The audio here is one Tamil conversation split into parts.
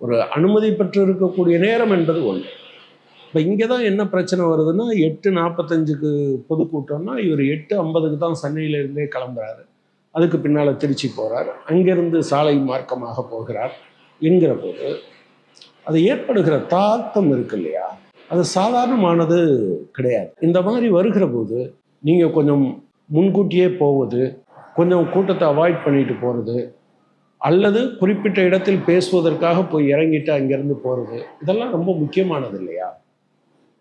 ஒரு அனுமதி பெற்று இருக்கக்கூடிய நேரம் என்பது ஒன்று. இப்போ இங்கே தான் என்ன பிரச்சனை வருதுன்னா எட்டு நாற்பத்தஞ்சுக்கு பொதுக்கூட்டம்னா இவர் எட்டு ஐம்பதுக்கு தான் சென்னையிலேருந்தே கிளம்புறாரு. அதுக்கு பின்னால் திருச்சி போகிறார் அங்கேருந்து சாலை மார்க்கமாக போகிறார் என்கிற போது அது ஏற்படுகிற தாக்கம் இருக்கு இல்லையா? அது சாதாரணமானது கிடையாது. இந்த மாதிரி வருகிற போது நீங்கள் கொஞ்சம் முன்கூட்டியே போவது கொஞ்சம் கூட்டத்தை அவாய்ட் பண்ணிட்டு போகிறது அல்லது குறிப்பிட்ட இடத்தில் பேசுவதற்காக போய் இறங்கிட்டு அங்கேருந்து போகிறது இதெல்லாம் ரொம்ப முக்கியமானது இல்லையா?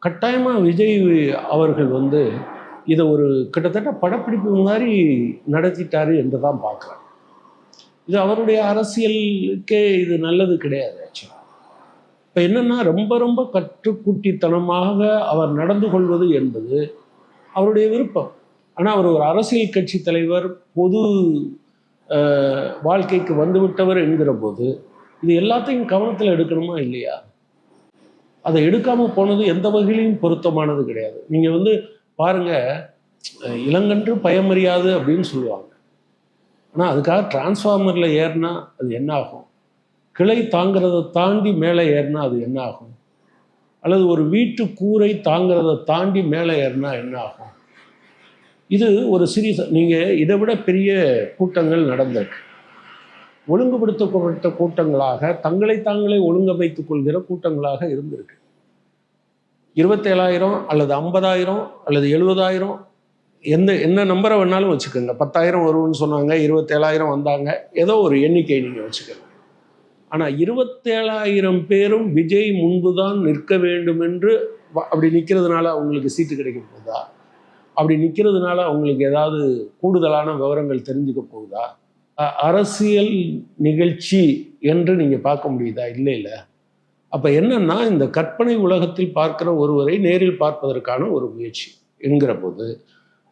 கட்டாயமாக விஜய் அவர்கள் வந்து இதை ஒரு கிட்டத்தட்ட படப்பிடிப்பு மாதிரி நடத்திட்டாரு என்று தான் பார்க்குறேன். இது அவருடைய அரசியலுக்கே இது நல்லது கிடையாது ஆக்சுவலாக இப்போ என்னென்னா ரொம்ப ரொம்ப கற்றுக்குட்டித்தனமாக அவர் நடந்து கொள்வது என்பது அவருடைய விருப்பம். ஆனால் அவர் ஒரு அரசியல் கட்சி தலைவர் பொது வாழ்க்கைக்கு வந்துவிட்டவர் என்கிற போது இது எல்லாத்தையும் கவனத்தில் எடுக்கணுமா இல்லையா? அதை எடுக்காமல் போனது எந்த வகையிலையும் பொருத்தமானது கிடையாது. நீங்கள் வந்து பாருங்க இளங்கன்று பயமறியாது அப்படின்னு சொல்லுவாங்க. ஆனால் அதுக்காக டிரான்ஸ்ஃபார்மரில் ஏறினா அது என்ன ஆகும்? கிளை தாங்கிறத தாண்டி மேலே ஏறினா அது என்ன ஆகும்? அல்லது ஒரு வீட்டு கூரை தாங்கிறத தாண்டி மேலே ஏறினா என்ன ஆகும்? இது ஒரு சீரியஸ் நீங்கள் இதை விட பெரிய கூட்டங்கள் நடந்திருக்கு. ஒழுங்குபடுத்தப்பட்ட கூட்டங்களாக தங்களை தாங்களே ஒழுங்கமைத்துக் கொள்கிற கூட்டங்களாக இருந்திருக்கு. இருபத்தேழாயிரம் அல்லது ஐம்பதாயிரம் அல்லது எழுபதாயிரம் எந்த என்ன நம்பரை வேணாலும் வச்சுக்கோங்க. பத்தாயிரம் வரும்னு சொன்னாங்க இருபத்தேழாயிரம் வந்தாங்க ஏதோ ஒரு எண்ணிக்கை நீங்கள் வச்சுக்கோங்க. ஆனால் இருபத்தேழாயிரம் பேரும் விஜய் முன்பு தான் நிற்க வேண்டும் என்று வ- அப்படி நிற்கிறதுனால அவங்களுக்கு சீட்டு கிடைக்க அப்படி நிற்கிறதுனால அவங்களுக்கு ஏதாவது கூடுதலான விவரங்கள் தெரிஞ்சுக்க போகுதா? அரசியல் நிகழ்ச்சி என்று நீங்கள் பார்க்க முடியுதா? இல்லை இல்லை. அப்போ என்னன்னா இந்த கற்பனை உலகத்தில் பார்க்குற ஒருவரை நேரில் பார்ப்பதற்கான ஒரு முயற்சி என்கிற போது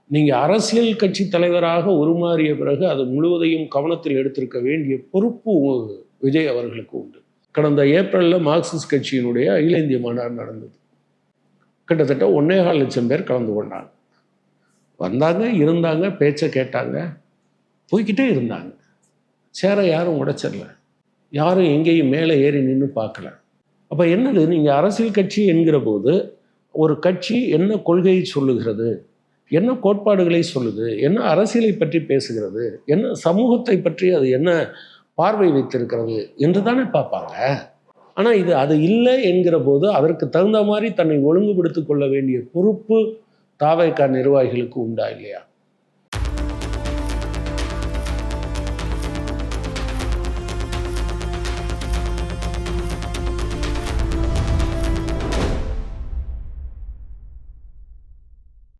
நீங்கள் அரசியல் கட்சி தலைவராக உருமாறிய பிறகு அது முழுவதையும் கவனத்தில் எடுத்திருக்க வேண்டிய பொறுப்பு விஜய் அவர்களுக்கு உண்டு. கடந்த ஏப்ரலில் மார்க்சிஸ்ட் கட்சியினுடைய அகில இந்திய மாநாடு நடந்தது. கிட்டத்தட்ட ஒன்னேகால் லட்சம் பேர் கலந்து கொண்டாங்க. வந்தாங்க இருந்தாங்க பேச்சை கேட்டாங்க போய்கிட்டே இருந்தாங்க. சேர யாரும் உடைச்சிடல யாரும் எங்கேயும் மேலே ஏறி நின்று பார்க்கல. அப்போ என்னது? நீங்கள் அரசியல் கட்சி என்கிற போது ஒரு கட்சி என்ன கொள்கையை சொல்லுகிறது? என்ன கோட்பாடுகளை சொல்லுது? என்ன அரசியலை பற்றி பேசுகிறது? என்ன சமூகத்தை பற்றி அது என்ன பார்வை வைத்திருக்கிறது என்று தானே பார்ப்பாங்க. ஆனால் இது அது இல்லை என்கிற போது அதற்கு தகுந்த மாதிரி தன்னை ஒழுங்குபடுத்திக் கொள்ள வேண்டிய பொறுப்பு தாவைக்கா நிர்வாகிகளுக்கு உண்டா இல்லையா?